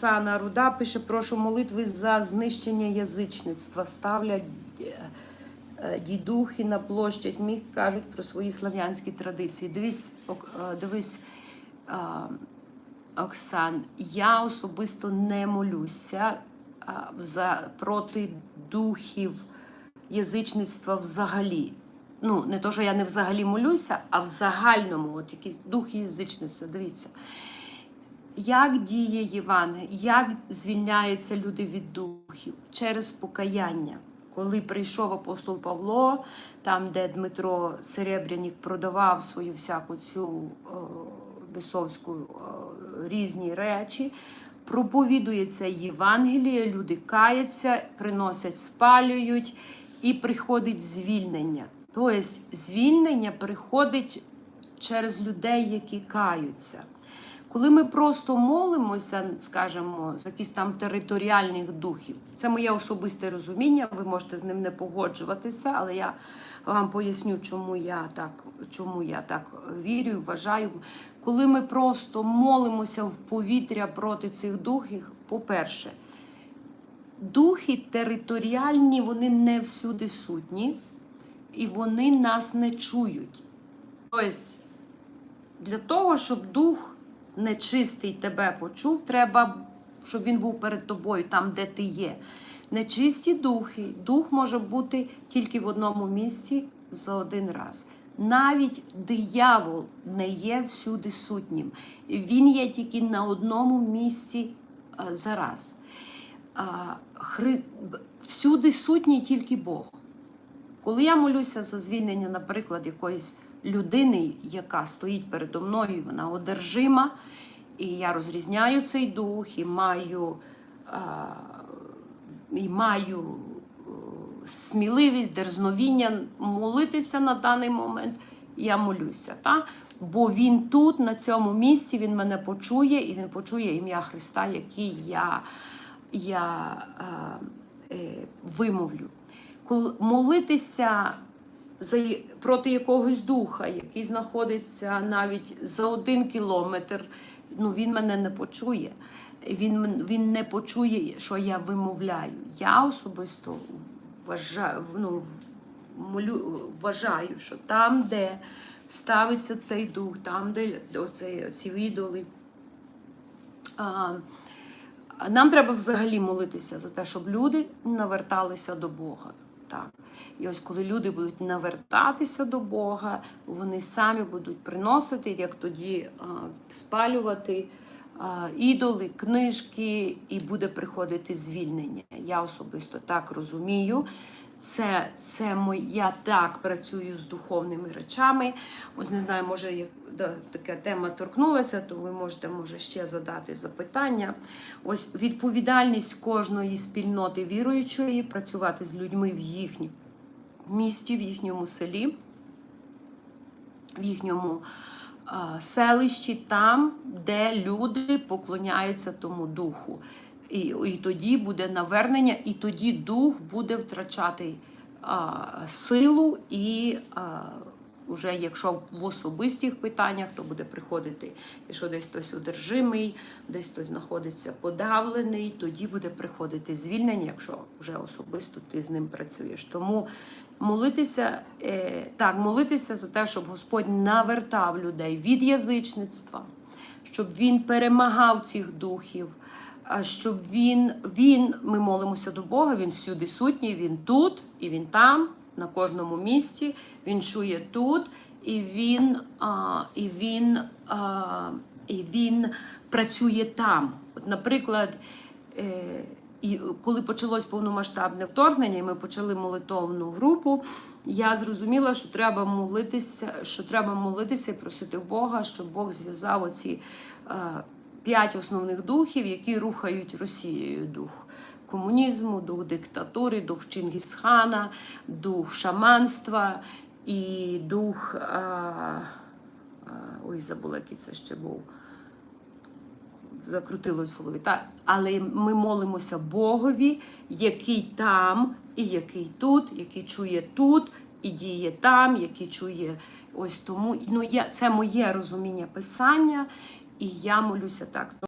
Оксана Руда пише, прошу молитви за знищення язичництва. Ставлять е, е, дідухи на площадь міг кажуть про свої слав'янські традиції. Дивись, е, дивись, Оксан, я особисто не молюся за проти духів язичництва взагалі. Ну, не то, що я не взагалі молюся, а в загальному, от якісь духи язичництва. Дивіться. Як діє Євангеліє, як звільняються люди від духів через покаяння. Коли прийшов апостол Павло, там, де Дмитро Серебрянік продавав свою всяку цю е, бісовську е, різні речі, проповідується Євангеліє, люди каяться, приносять, спалюють, і приходить звільнення. Тобто звільнення приходить через людей, які каються. Коли ми просто молимося, скажімо, за якісь там територіальних духів, це моє особисте розуміння. Ви можете з ним не погоджуватися, але я вам поясню, чому я так, чому я так вірю, вважаю. Коли ми просто молимося в повітря проти цих духів, по-перше, духи територіальні, вони не всюди сутні, і вони нас не чують. Тобто, для того, щоб дух нечистий тебе почув, треба, щоб він був перед тобою, там, де ти є. Нечисті духи, дух може бути тільки в одному місці за один раз. Навіть диявол не є всюди сутнім. Він є тільки на одному місці а, за раз. Всюди сутній тільки Бог. Коли я молюся за звільнення, наприклад, якоїсь людини, яка стоїть передо мною, вона одержима, і я розрізняю цей дух, і маю, і маю сміливість, дерзновіння молитися на даний момент, я молюся. Та? Бо він тут, на цьому місці, він мене почує, і він почує ім'я Христа, який я, я е, вимовлю. Молитися за, проти якогось духа, який знаходиться навіть за один кілометр, ну він мене не почує. Він, він не почує, що я вимовляю. Я особисто вважаю, ну, молю, вважаю, що там, де ставиться цей дух, там, де оцей, ці ідоли. А, нам треба взагалі молитися за те, щоб люди наверталися до Бога. Так. І ось коли люди будуть навертатися до Бога, вони самі будуть приносити, як тоді спалювати ідоли, книжки, і буде приходити звільнення. Я особисто так розумію. Це, це я так працюю з духовними речами. Ось не знаю, може як така тема торкнулася, то ви можете може ще задати запитання. Ось відповідальність кожної спільноти віруючої працювати з людьми в їхньому місті, в їхньому селі, в їхньому а, селищі, там, де люди поклоняються тому духу. І, і тоді буде навернення, і тоді дух буде втрачати а, силу і. А, Уже якщо в особистих питаннях, то буде приходити, якщо десь хтось одержимий, десь хтось знаходиться подавлений, тоді буде приходити звільнення, якщо вже особисто ти з ним працюєш. Тому молитися, е, так, молитися за те, щоб Господь навертав людей від язичництва, щоб він перемагав цих духів. Щоб він, він, ми молимося до Бога, він всюди сутній, він тут і він там, на кожному місці, він чує тут, і він, а, і він, а, і він працює там. От, наприклад, е, і коли почалось повномасштабне вторгнення, і ми почали молитовну групу, я зрозуміла, що треба молитися, що треба молитися і просити Бога, щоб Бог зв'язав оці е, п'ять основних духів, які рухають Росією дух. Комунізму, дух диктатури, дух Чингісхана, дух шаманства і дух. А, а, ой, забула, який це ще був закрутилось в голові. Так, але ми молимося Богові, який там, і який тут, який чує тут, і діє там, який чує ось тому. Ну, я, це моє розуміння писання, і я молюся так.